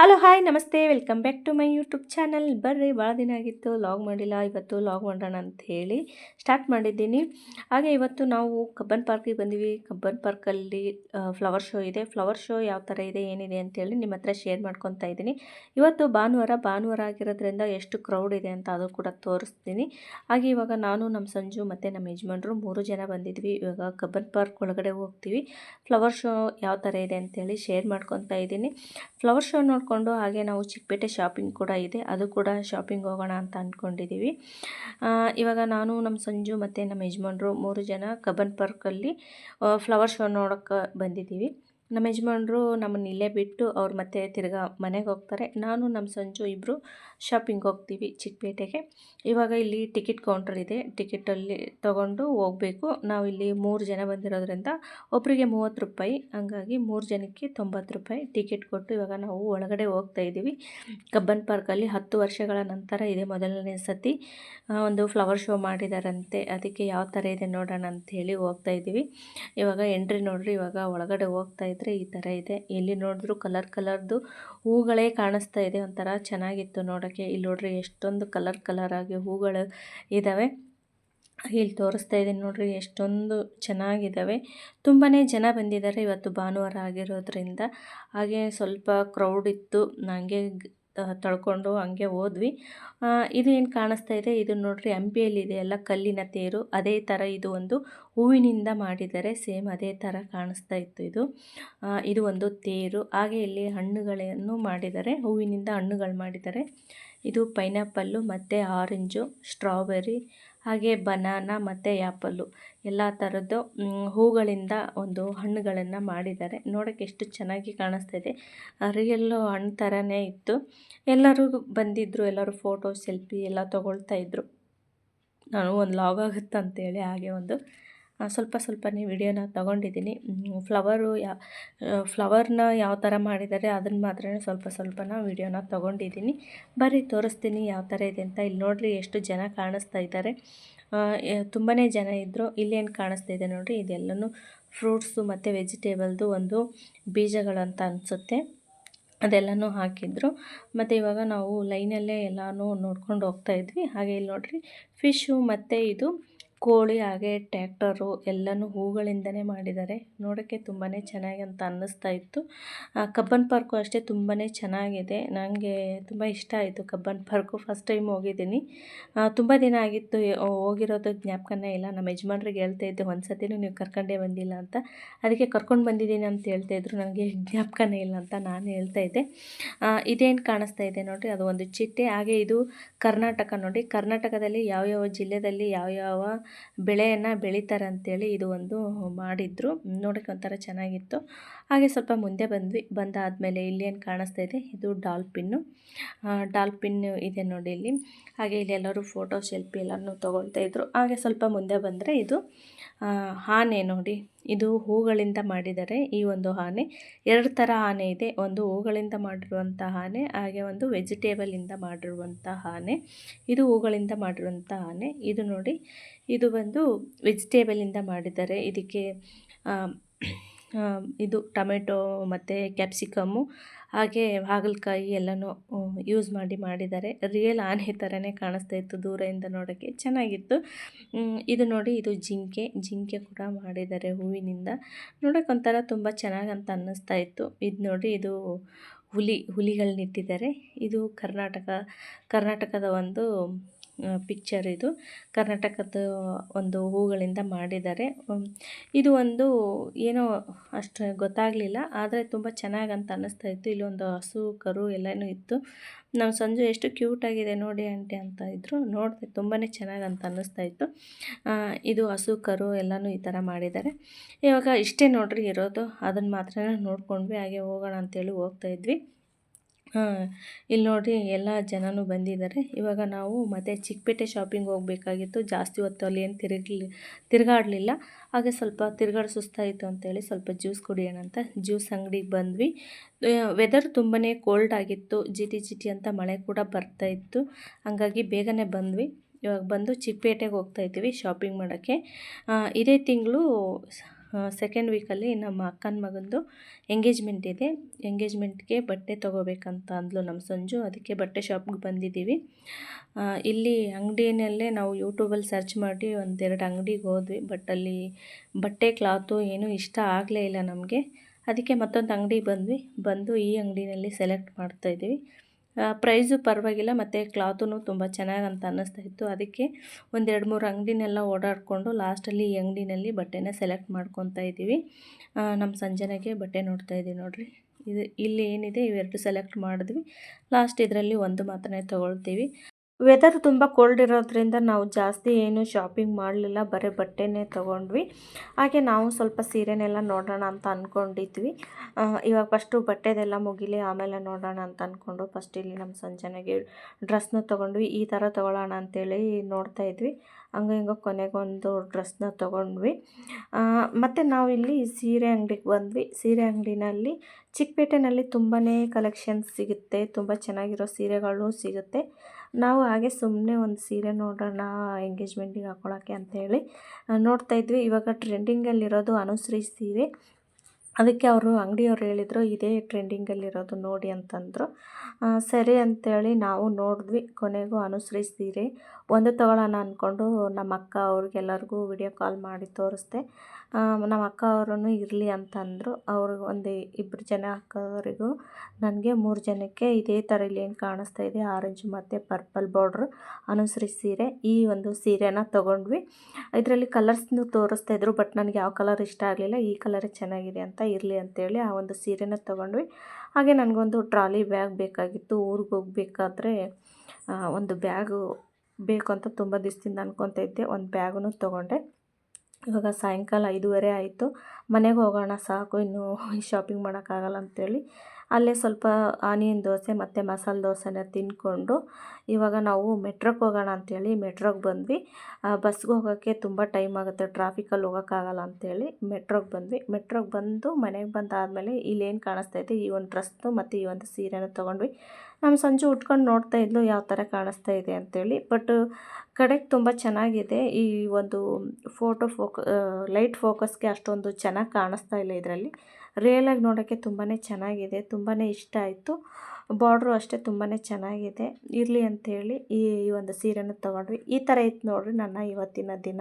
Hello, hi, namaste. Welcome back to my YouTube channel. ಬರ್ರಿ, ಭಾಳ ದಿನ ಆಗಿತ್ತು. ಲಾಗ್ ಮಾಡಿಲ್ಲ. ಇವತ್ತು ಲಾಗ್ ಮಾಡೋಣ ಅಂತ ಹೇಳಿ ಸ್ಟಾರ್ಟ್ ಮಾಡಿದ್ದೀನಿ. ಹಾಗೆ ಇವತ್ತು ನಾವು ಕಬ್ಬನ್ ಪಾರ್ಕಿಗೆ ಬಂದಿವಿ. ಕಬ್ಬನ್ ಪಾರ್ಕಲ್ಲಿ ಫ್ಲವರ್ ಶೋ ಇದೆ. ಫ್ಲವರ್ ಶೋ ಯಾವ ಥರ ಇದೆ, ಏನಿದೆ ಅಂತೇಳಿ ನಿಮ್ಮ ಹತ್ರ ಶೇರ್ ಮಾಡ್ಕೊತಾ ಇದ್ದೀನಿ. ಇವತ್ತು ಭಾನುವಾರ ಭಾನುವಾರ ಆಗಿರೋದ್ರಿಂದ ಎಷ್ಟು ಕ್ರೌಡ್ ಇದೆ ಅಂತ ಅದು ಕೂಡ ತೋರಿಸ್ತೀನಿ. ಹಾಗೆ ಇವಾಗ ನಾನು, ನಮ್ಮ ಸಂಜು ಮತ್ತು ನಮ್ಮ ಯಜಮಾನ್ರು ಮೂರು ಜನ ಬಂದಿದ್ವಿ. ಇವಾಗ ಕಬ್ಬನ್ ಪಾರ್ಕ್ ಒಳಗಡೆ ಹೋಗ್ತೀವಿ. ಫ್ಲವರ್ ಶೋ ಯಾವ ಥರ ಇದೆ ಅಂತೇಳಿ ಶೇರ್ ಮಾಡ್ಕೊತಾ ಇದ್ದೀನಿ. ಫ್ಲವರ್ ಶೋ ನೋಡಿಕೊಂಡು ಹಾಗೆ ನಾವು ಚಿಕ್ಕಪೇಟೆ ಶಾಪಿಂಗ್ ಕೂಡ ಇದೆ. ಅದು ಕೂಡ ಶಾಪಿಂಗ್ ಹೋಗೋಣ ಅಂತ ಅಂದ್ಕೊಂಡಿದ್ದೀವಿ ಇವಾಗ ನಾನು ನಮ್ಮ ಸಂಜು ಮತ್ತು ನಮ್ಮ ಯಜಮಾನ್ರು ಮೂರು ಜನ ಕಬ್ಬನ್ ಪಾರ್ಕಲ್ಲಿ ಫ್ಲವರ್ ಶೋ ನೋಡೋಕ್ಕೆ ಬಂದಿದ್ದೀವಿ ನಮ್ಮ ಯಜಮಾನರು ನಮ್ಮನ್ನು ಇಲ್ಲೇ ಬಿಟ್ಟು ಅವ್ರು ಮತ್ತೆ ತಿರ್ಗಾ ಮನೆಗೆ ಹೋಗ್ತಾರೆ. ನಾನು ನಮ್ಮ ಸಂಜು ಇಬ್ಬರು ಶಾಪಿಂಗ್ ಹೋಗ್ತೀವಿ ಚಿಕ್ಕಪೇಟೆಗೆ. ಇವಾಗ ಇಲ್ಲಿ ಟಿಕೆಟ್ ಕೌಂಟರ್ ಇದೆ. ಟಿಕೆಟಲ್ಲಿ ತೊಗೊಂಡು ಹೋಗಬೇಕು. ನಾವು ಇಲ್ಲಿ ಮೂರು ಜನ ಬಂದಿರೋದ್ರಿಂದ ಒಬ್ಬರಿಗೆ ಮೂವತ್ತು ರೂಪಾಯಿ, ಹಂಗಾಗಿ ಮೂರು ಜನಕ್ಕೆ ತೊಂಬತ್ತು ರೂಪಾಯಿ ಟಿಕೆಟ್ ಕೊಟ್ಟು ಇವಾಗ ನಾವು ಒಳಗಡೆ ಹೋಗ್ತಾ ಇದ್ದೀವಿ. ಕಬ್ಬನ್ ಪಾರ್ಕಲ್ಲಿ ಹತ್ತು ವರ್ಷಗಳ ನಂತರ ಇದೆ ಮೊದಲನೇ ಸತಿ. ಒಂದು ಫ್ಲವರ್ ಶೋ ಮಾಡಿದಾರಂತೆ. ಅದಕ್ಕೆ ಯಾವ ಥರ ಇದೆ ನೋಡೋಣ ಹೇಳಿ ಹೋಗ್ತಾ ಇದ್ದೀವಿ. ಇವಾಗ ಎಂಟ್ರಿ ನೋಡ್ರಿ, ಇವಾಗ ಒಳಗಡೆ ಹೋಗ್ತಾ ಇದ್ರೆ ಈ ಥರ ಇದೆ. ಎಲ್ಲಿ ನೋಡಿದ್ರು ಕಲರ್ ಕಲರ್ದು ಹೂಗಳೇ ಕಾಣಿಸ್ತಾ ಇದೆ. ಒಂಥರ ಚೆನ್ನಾಗಿತ್ತು ನೋಡೋಕ್ಕೆ. ಇಲ್ಲಿ ನೋಡ್ರಿ, ಎಷ್ಟೊಂದು ಕಲರ್ ಕಲರ್ ಆಗಿ ಹೂಗಳು ಇದ್ದಾವೆ ಇಲ್ಲಿ ತೋರಿಸ್ತಾ ಇದ್ದೀನಿ ನೋಡ್ರಿ, ಎಷ್ಟೊಂದು ಚೆನ್ನಾಗಿದ್ದಾವೆ ತುಂಬಾ ಜನ ಬಂದಿದ್ದಾರೆ ಇವತ್ತು ಭಾನುವಾರ ಆಗಿರೋದ್ರಿಂದ. ಹಾಗೆ ಸ್ವಲ್ಪ ಕ್ರೌಡ್ ಇತ್ತು. ನನಗೆ ತಳ್ಕೊಂಡು ಹಂಗೆ ಹೋದ್ವಿ. ಇದು ಏನು ಕಾಣಿಸ್ತಾ ಇದೆ? ಇದು ನೋಡ್ರಿ ಹಂಪಿಯಲ್ಲಿದೆ ಎಲ್ಲ ಕಲ್ಲಿನ ತೇರು. ಅದೇ ಥರ ಇದು ಒಂದು ಹೂವಿನಿಂದ ಮಾಡಿದರೆ ಸೇಮ್ ಅದೇ ಥರ ಕಾಣಿಸ್ತಾ ಇತ್ತು ಇದು. ಇದು ಒಂದು ತೇರು. ಹಾಗೆ ಇಲ್ಲಿ ಹಣ್ಣುಗಳನ್ನು ಮಾಡಿದ್ದಾರೆ ಹೂವಿನಿಂದ ಹಣ್ಣುಗಳು ಮಾಡಿದ್ದಾರೆ ಇದು ಪೈನಾಪಲ್ಲು, ಮತ್ತು ಆರೆಂಜು, ಸ್ಟ್ರಾಬೆರಿ ಹಾಗೆ ಬನಾನಾ ಮತ್ತು ಆ್ಯಪಲ್ಲು ಎಲ್ಲ ಥರದ್ದು ಹೂಗಳಿಂದ ಒಂದು ಹಣ್ಣುಗಳನ್ನು ಮಾಡಿದ್ದಾರೆ. ನೋಡೋಕ್ಕೆ ಎಷ್ಟು ಚೆನ್ನಾಗಿ ಕಾಣಿಸ್ತಾ ಇದೆ ರಿಯಲ್ಲು ಹಣ್ಣು ಥರನೇ ಇತ್ತು. ಎಲ್ಲರೂ ಬಂದಿದ್ದರು ಎಲ್ಲರೂ ಫೋಟೋ, ಸೆಲ್ಫಿ ಎಲ್ಲ ತೊಗೊಳ್ತಾ ಇದ್ದರು ನಾನು ಒಂದು ಲಾಗ್ ಆಗುತ್ತಂತೇಳಿ ಹಾಗೆ ಒಂದು ಸ್ವಲ್ಪ ಸ್ವಲ್ಪನೇ ವಿಡಿಯೋನ ತೊಗೊಂಡಿದ್ದೀನಿ. ಫ್ಲವರು ಯಾ ಫ್ಲವರ್ನ ಯಾವ ಥರ ಮಾಡಿದ್ದಾರೆ ಅದನ್ನ ಮಾತ್ರ ಸ್ವಲ್ಪ ಸ್ವಲ್ಪನ ವಿಡಿಯೋನ ತೊಗೊಂಡಿದ್ದೀನಿ. ಬರೀ ತೋರಿಸ್ತೀನಿ ಯಾವ ಥರ ಇದೆ ಅಂತ. ಇಲ್ಲಿ ನೋಡಿರಿ ಎಷ್ಟು ಜನ ಕಾಣಿಸ್ತಾ ಇದ್ದಾರೆ. ತುಂಬಾ ಜನ ಇದ್ದರು ಇಲ್ಲೇನು ಕಾಣಿಸ್ತಾ ಇದೆ ನೋಡಿರಿ, ಇದೆಲ್ಲನೂ ಫ್ರೂಟ್ಸು ಮತ್ತು ವೆಜಿಟೇಬಲ್ದು ಒಂದು ಬೀಜಗಳಂತ ಅನಿಸುತ್ತೆ. ಅದೆಲ್ಲನೂ ಹಾಕಿದ್ರು. ಮತ್ತು ಇವಾಗ ನಾವು ಲೈನಲ್ಲೇ ಎಲ್ಲನೂ ನೋಡ್ಕೊಂಡು ಹೋಗ್ತಾ ಇದ್ವಿ. ಹಾಗೆ ಇಲ್ಲಿ ನೋಡಿರಿ ಫಿಶು ಮತ್ತು ಇದು ಕೋಳಿ, ಹಾಗೆ ಟ್ಯಾಕ್ಟರು ಎಲ್ಲನೂ ಹೂಗಳಿಂದನೇ ಮಾಡಿದ್ದಾರೆ. ನೋಡೋಕ್ಕೆ ತುಂಬಾ ಚೆನ್ನಾಗಿ ಅಂತ ಅನ್ನಿಸ್ತಾ ಇತ್ತು. ಕಬ್ಬನ್ ಪಾರ್ಕು ಅಷ್ಟೇ ತುಂಬಾ ಚೆನ್ನಾಗಿದೆ. ನನಗೆ ತುಂಬ ಇಷ್ಟ ಆಯಿತು ಕಬ್ಬನ್ ಪಾರ್ಕು. ಫಸ್ಟ್ ಟೈಮ್ ಹೋಗಿದ್ದೀನಿ. ತುಂಬ ದಿನ ಆಗಿತ್ತು ಹೋಗಿರೋದು ಜ್ಞಾಪಕನೇ ಇಲ್ಲ. ನಮ್ಮ ಯಜಮಾನ್ರಿಗೆ ಹೇಳ್ತಾ ಇದ್ದೆ ಒಂದು ಸತಿನೂ ನೀವು ಕರ್ಕೊಂಡೇ ಬಂದಿಲ್ಲ ಅಂತ. ಅದಕ್ಕೆ ಕರ್ಕೊಂಡು ಬಂದಿದ್ದೀನಿ ಅಂತ ಹೇಳ್ತಾ ಇದ್ರು. ನನಗೆ ಜ್ಞಾಪಕನೇ ಇಲ್ಲ ಅಂತ ನಾನು ಹೇಳ್ತಾ ಇದ್ದೆ. ಇದೇನು ಕಾಣಿಸ್ತಾ ಇದೆ ನೋಡಿರಿ, ಅದು ಒಂದು ಚಿಟ್ಟೆ. ಹಾಗೆ ಇದು ಕರ್ನಾಟಕ ನೋಡಿ ಕರ್ನಾಟಕದಲ್ಲಿ ಯಾವ್ಯಾವ ಜಿಲ್ಲೆಯಲ್ಲಿ ಯಾವ್ಯಾವ ಬೆಳೆಯನ್ನು ಬೆಳೀತಾರೆ ಅಂತೇಳಿ ಇದು ಒಂದು ಮಾಡಿದ್ರು. ನೋಡೋಕ್ಕೆ ಒಂಥರ ಚೆನ್ನಾಗಿತ್ತು. ಹಾಗೆ ಸ್ವಲ್ಪ ಮುಂದೆ ಬಂದ್ವಿ. ಬಂದಾದಮೇಲೆ ಇಲ್ಲಿ ಏನು ಕಾಣಿಸ್ತಾ ಇದೆ? ಇದು ಡಾಲ್ಪಿನ್ನು ಡಾಲ್ಪಿನ್ ಇದೆ ನೋಡಿ ಇಲ್ಲಿ. ಹಾಗೆ ಇಲ್ಲಿ ಎಲ್ಲರೂ ಫೋಟೋ, ಸೆಲ್ಫಿ ಎಲ್ಲನೂ ತೊಗೊಳ್ತಾ ಇದ್ರು. ಹಾಗೆ ಸ್ವಲ್ಪ ಮುಂದೆ ಬಂದರೆ ಇದು ಆನೆ ನೋಡಿ. ಇದು ಹೂಗಳಿಂದ ಮಾಡಿದ್ದಾರೆ ಈ ಒಂದು ಆನೆ, ಎರಡು ಥರ ಆನೆ ಇದೆ. ಒಂದು ಹೂಗಳಿಂದ ಮಾಡಿರುವಂಥ ಆನೆ, ಹಾಗೆ ಒಂದು ವೆಜಿಟೇಬಲಿಂದ ಮಾಡಿರುವಂಥ ಆನೆ. ಇದು ಹೂಗಳಿಂದ ಮಾಡಿರುವಂಥ ಆನೆ. ಇದು ನೋಡಿ, ಇದು ಬಂದು ವೆಜಿಟೇಬಲಿಂದ ಮಾಡಿದ್ದಾರೆ ಇದಕ್ಕೆ ಇದು ಟೊಮೆಟೊ ಮತ್ತು ಕ್ಯಾಪ್ಸಿಕಮ್ಮು ಹಾಗೆ ಹಾಗಲಕಾಯಿ ಎಲ್ಲನೂ ಯೂಸ್ ಮಾಡಿ ಮಾಡಿದ್ದಾರೆ. ರಿಯಲ್ ಆನೆ ಥರನೇ ಕಾಣಿಸ್ತಾ ಇತ್ತು ದೂರದಿಂದ ನೋಡೋಕ್ಕೆ. ಚೆನ್ನಾಗಿತ್ತು. ಇದು ನೋಡಿ ಇದು ಜಿಂಕೆ. ಜಿಂಕೆ ಕೂಡ ಮಾಡಿದ್ದಾರೆ ಹೂವಿನಿಂದ. ನೋಡೋಕೆ ಒಂಥರ ತುಂಬ ಅಂತ ಅನ್ನಿಸ್ತಾ ಇತ್ತು. ಇದು ನೋಡಿ ಇದು ಹುಲಿ ಹುಲಿಗಳನ್ನಿಟ್ಟಿದ್ದಾರೆ ಇದು ಕರ್ನಾಟಕ, ಕರ್ನಾಟಕದ ಒಂದು ಪಿಕ್ಚರ್ ಇದು. ಕರ್ನಾಟಕದ ಒಂದು ಹೂಗಳಿಂದ ಮಾಡಿದ್ದಾರೆ. ಇದು ಒಂದು ಏನೋ ಅಷ್ಟು ಗೊತ್ತಾಗಲಿಲ್ಲ, ಆದರೆ ತುಂಬ ಚೆನ್ನಾಗಿ ಅಂತ ಅನ್ನಿಸ್ತಾ ಇತ್ತು. ಇಲ್ಲೊಂದು ಹಸು, ಕರು ಎಲ್ಲನೂ ಇತ್ತು. ನಾವು ಸಂಜೆ ಎಷ್ಟು ಕ್ಯೂಟಾಗಿದೆ ನೋಡಿ ಆಂಟಿ ಅಂತ ಇದ್ದರು ನೋಡಿದೆ ತುಂಬಾ ಚೆನ್ನಾಗಿ ಅಂತ ಅನ್ನಿಸ್ತಾ ಇತ್ತು. ಇದು ಹಸು, ಕರು ಎಲ್ಲನೂ ಈ ಥರ ಮಾಡಿದ್ದಾರೆ. ಇವಾಗ ಇಷ್ಟೇ ನೋಡ್ರಿ ಇರೋದು ಅದನ್ನು ಮಾತ್ರ ನೋಡ್ಕೊಂಡ್ವಿ, ಹಾಗೆ ಹೋಗೋಣ ಅಂತೇಳಿ ಹೋಗ್ತಾ ಇದ್ವಿ ಇಲ್ಲಿ ನೋಡಿ ಎಲ್ಲ ಜನನೂ ಬಂದಿದ್ದಾರೆ ಇವಾಗ ನಾವು ಮತ್ತೆ ಚಿಕ್ಕಪೇಟೆ ಶಾಪಿಂಗ್ ಹೋಗಬೇಕಾಗಿತ್ತು. ಜಾಸ್ತಿ ಹೊತ್ತು ಅಲ್ಲಿ ಏನು ತಿರುಗಲಿ, ತಿರುಗಾಡಲಿಲ್ಲ. ಹಾಗೆ ಸ್ವಲ್ಪ ತಿರುಗಾಡಿ ಸುಸ್ತಾಯಿತು ಅಂತೇಳಿ ಸ್ವಲ್ಪ ಜ್ಯೂಸ್ ಕುಡಿಯೋಣ ಅಂತ. ಜ್ಯೂಸ್ ಅಂಗಡಿಗೆ ಬಂದ್ವಿ. ವೆದರ್ ತುಂಬಾ ಕೋಲ್ಡ್ ಆಗಿತ್ತು. ಜಿಟಿ ಜಿಟಿ ಅಂತ ಮಳೆ ಕೂಡ ಬರ್ತಾ ಇತ್ತು. ಹಾಗಾಗಿ ಬೇಗನೆ ಬಂದ್ವಿ. ಇವಾಗ ಬಂದು ಚಿಕ್ಕಪೇಟೆಗೆ ಹೋಗ್ತಾ ಇದ್ದೀವಿ ಶಾಪಿಂಗ್ ಮಾಡೋಕ್ಕೆ. ಇದೇ ತಿಂಗಳು ಸೆಕೆಂಡ್ ವೀಕಲ್ಲಿ ನಮ್ಮ ಅಕ್ಕನ ಮಗಂದು ಎಂಗೇಜ್ಮೆಂಟ್ ಇದೆ. ಎಂಗೇಜ್ಮೆಂಟ್ಗೆ ಬಟ್ಟೆ ತೊಗೋಬೇಕಂತ ಅಂದ್ಲು ನಮ್ಮ ಸಂಜು. ಅದಕ್ಕೆ ಬಟ್ಟೆ ಶಾಪ್ಗೆ ಬಂದಿದ್ದೀವಿ. ಇಲ್ಲಿ ಅಂಗಡಿನಲ್ಲೇ ನಾವು ಯೂಟ್ಯೂಬಲ್ಲಿ ಸರ್ಚ್ ಮಾಡಿ ಒಂದೆರಡು ಅಂಗಡಿಗೆ ಹೋದ್ವಿ. ಬಟ್ ಅಲ್ಲಿ ಬಟ್ಟೆ ಕ್ಲಾತು ಏನೂ ಇಷ್ಟ ಆಗಲೇ ಇಲ್ಲ ನಮಗೆ. ಅದಕ್ಕೆ ಮತ್ತೊಂದು ಅಂಗಡಿಗೆ ಬಂದ್ವಿ. ಬಂದು ಈ ಅಂಗಡಿನಲ್ಲಿ ಸೆಲೆಕ್ಟ್ ಮಾಡ್ತಾಯಿದ್ದೀವಿ ಪ್ರೈಸು ಪರವಾಗಿಲ್ಲ, ಮತ್ತು ಕ್ಲಾತೂ ತುಂಬ ಚೆನ್ನಾಗಿ ಅಂತ ಅನ್ನಿಸ್ತಾ ಇತ್ತು. ಅದಕ್ಕೆ ಒಂದೆರಡು ಮೂರು ಅಂಗಡಿನೆಲ್ಲ ಓಡಾಡಿಕೊಂಡು ಲಾಸ್ಟಲ್ಲಿ ಈ ಅಂಗಡಿನಲ್ಲಿ ಬಟ್ಟೆನ ಸೆಲೆಕ್ಟ್ ಮಾಡ್ಕೊತಾ ಇದ್ದೀವಿ. ನಮ್ಮ ಸಂಜನೆಗೆ ಬಟ್ಟೆ ನೋಡ್ತಾ ಇದ್ದೀವಿ ನೋಡಿರಿ. ಇದು ಇಲ್ಲಿ ಏನಿದೆ, ಇವೆರಡು ಸೆಲೆಕ್ಟ್ ಮಾಡಿದ್ವಿ. ಲಾಸ್ಟ್ ಇದರಲ್ಲಿ ಒಂದು ಮಾತ್ರನೇ ತೊಗೊಳ್ತೀವಿ. ವೆದರ್ ತುಂಬ ಕೋಲ್ಡ್ ಇರೋದ್ರಿಂದ ನಾವು ಜಾಸ್ತಿ ಏನು ಶಾಪಿಂಗ್ ಮಾಡಲಿಲ್ಲ, ಬರೀ ಬಟ್ಟೆನೇ ತೊಗೊಂಡ್ವಿ. ಹಾಗೆ ನಾವು ಸ್ವಲ್ಪ ಸೀರೆನೆಲ್ಲ ನೋಡೋಣ ಅಂತ ಅಂದ್ಕೊಂಡಿದ್ವಿ ಇವಾಗ ಫಸ್ಟು ಬಟ್ಟೆದೆಲ್ಲ ಮುಗಿಲಿ, ಆಮೇಲೆ ನೋಡೋಣ ಅಂತ ಅಂದ್ಕೊಂಡು ಫಸ್ಟ್ ಇಲ್ಲಿ ನಮ್ಮ ಸಂಜನೆಗೆ ಡ್ರೆಸ್ನ ತೊಗೊಂಡ್ವಿ. ಈ ಥರ ತೊಗೊಳ್ಳೋಣ ಅಂತೇಳಿ ನೋಡ್ತಾ ಇದ್ವಿ. ಹಂಗೆ ಹಿಂಗೆ ಕೊನೆಗೊಂದು ಡ್ರೆಸ್ನ ತೊಗೊಂಡ್ವಿ. ಮತ್ತು ನಾವು ಇಲ್ಲಿ ಸೀರೆ ಅಂಗಡಿಗೆ ಬಂದ್ವಿ. ಸೀರೆ ಅಂಗಡಿನಲ್ಲಿ ಚಿಕ್ಕಪೇಟೆನಲ್ಲಿ ತುಂಬಾ ಕಲೆಕ್ಷನ್ಸ್ ಸಿಗುತ್ತೆ, ತುಂಬ ಚೆನ್ನಾಗಿರೋ ಸೀರೆಗಳು ಸಿಗುತ್ತೆ. ನಾವು ಹಾಗೆ ಸುಮ್ಮನೆ ಒಂದು ಸೀರೆ ನೋಡೋಣ ಎಂಗೇಜ್ಮೆಂಟಿಗೆ ಹಾಕೊಳ್ಳೋಕ್ಕೆ ಅಂತೇಳಿ ನೋಡ್ತಾಯಿದ್ವಿ ನೋಡ್ತಾ ಇದ್ವಿ. ಇವಾಗ ಟ್ರೆಂಡಿಂಗಲ್ಲಿರೋದು ಅನುಶ್ರೀ ಸೀರೆ. ಅದಕ್ಕೆ ಅವರು ಅಂಗಡಿಯವ್ರು ಹೇಳಿದರು, ಇದೇ ಟ್ರೆಂಡಿಂಗಲ್ಲಿರೋದು ನೋಡಿ ಅಂತಂದರು. ಸರಿ ಅಂತೇಳಿ ನಾವು ನೋಡಿದ್ವಿ. ಕೊನೆಗೂ ಅನುಶ್ರೀ ಸೀರೆ. ಒಂದು ತಗೊಳ್ಳೋಣ ಅಂದ್ಕೊಂಡು ನಮ್ಮ ಅಕ್ಕ ಅವ್ರಿಗೆಲ್ಲರಿಗೂ ವಿಡಿಯೋ ಕಾಲ್ ಮಾಡಿ ತೋರಿಸ್ದೆ. ನಮ್ಮ ಅಕ್ಕ ಅವರು ಇರಲಿ ಅಂತಂದರು. ಅವರು ಒಂದು ಇಬ್ಬರು ಜನ ಅಕ್ಕವರಿಗೂ ನನಗೆ ಮೂರು ಜನಕ್ಕೆ ಇದೇ ಥರ ಇಲ್ಲಿ ಏನು ಕಾಣಿಸ್ತಾ ಇದೆ, ಆರೆಂಜ್ ಮತ್ತು ಪರ್ಪಲ್ ಬಾರ್ಡ್ರು. ಅನುಸರಿ ಸೀರೆ, ಈ ಒಂದು ಸೀರೆನ ತೊಗೊಂಡ್ವಿ. ಇದರಲ್ಲಿ ಕಲರ್ಸ್ನು ತೋರಿಸ್ತಾ ಇದ್ರು, ಬಟ್ ನನಗೆ ಯಾವ ಕಲರ್ ಇಷ್ಟ ಆಗಲಿಲ್ಲ. ಈ ಕಲರೇ ಚೆನ್ನಾಗಿದೆ ಅಂತ ಇರಲಿ ಅಂತೇಳಿ ಆ ಒಂದು ಸೀರೆನ ತೊಗೊಂಡ್ವಿ. ಹಾಗೆ ನನಗೊಂದು ಟ್ರಾಲಿ ಬ್ಯಾಗ್ ಬೇಕಾಗಿತ್ತು. ಊರಿಗೆ ಹೋಗ್ಬೇಕಾದ್ರೆ ಒಂದು ಬ್ಯಾಗು ಬೇಕು ಅಂತ ತುಂಬ ದಿವಸದಿಂದ ಅನ್ಕೊತಾ ಇದ್ದೆ. ಒಂದು ಬ್ಯಾಗನ್ನು ತೊಗೊಂಡೆ. ಇವಾಗ ಸಾಯಂಕಾಲ ಐದೂವರೆ ಆಯಿತು. ಮನೆಗೆ ಹೋಗೋಣ ಸಾಕು, ಇನ್ನು ಶಾಪಿಂಗ್ ಮಾಡೋಕ್ಕಾಗಲ್ಲ ಅಂಥೇಳಿ ಅಲ್ಲೇ ಸ್ವಲ್ಪ ಆನಿಯನ್ ದೋಸೆ ಮತ್ತು ಮಸಾಲೆ ದೋಸೆನ ತಿಂದ್ಕೊಂಡು ಇವಾಗ ನಾವು ಮೆಟ್ರೋಗೆ ಹೋಗೋಣ ಅಂಥೇಳಿ ಮೆಟ್ರೋಗೆ ಬಂದ್ವಿ. ಬಸ್ಗೆ ಹೋಗೋಕ್ಕೆ ತುಂಬ ಟೈಮ್ ಆಗುತ್ತೆ, ಟ್ರಾಫಿಕಲ್ಲಿ ಹೋಗೋಕ್ಕಾಗಲ್ಲ ಅಂಥೇಳಿ ಮೆಟ್ರೋಗೆ ಬಂದ್ವಿ. ಮೆಟ್ರೋಗೆ ಬಂದು ಮನೆಗೆ ಬಂದಾದಮೇಲೆ ಇಲ್ಲೇನು ಕಾಣಿಸ್ತೈತೆ ಈ ಒಂದು ಡ್ರೆಸ್ನು ಮತ್ತು ಈ ಒಂದು ಸೀರೆನ ತೊಗೊಂಡ್ವಿ. ನಮ್ಮ ಸಂಜೆ ಉಟ್ಕೊಂಡು ನೋಡ್ತಾ ಇದ್ಲು ಯಾವ ಥರ ಕಾಣಿಸ್ತಾ ಇದೆ ಅಂತೇಳಿ. ಬಟ್ ಕಡೆಗೆ ತುಂಬ ಚೆನ್ನಾಗಿದೆ. ಈ ಒಂದು ಫೋಟೋ ಫೋಕ ಲೈಟ್ ಫೋಕಸ್ಗೆ ಅಷ್ಟೊಂದು ಚೆನ್ನಾಗಿ ಕಾಣಿಸ್ತಾ ಇಲ್ಲ ಇದರಲ್ಲಿ. ರಿಯಲಾಗಿ ನೋಡೋಕ್ಕೆ ತುಂಬಾ ಚೆನ್ನಾಗಿದೆ ತುಂಬಾ ಇಷ್ಟ ಆಯಿತು. ಬಾರ್ಡ್ರು ಅಷ್ಟೇ ತುಂಬಾ ಚೆನ್ನಾಗಿದೆ. ಇರಲಿ ಅಂಥೇಳಿ ಈ ಒಂದು ಸೀರೆನ ತೊಗೊಂಡ್ವಿ. ಈ ಥರ ಇತ್ತು ನೋಡಿರಿ ನನ್ನ ಇವತ್ತಿನ ದಿನ.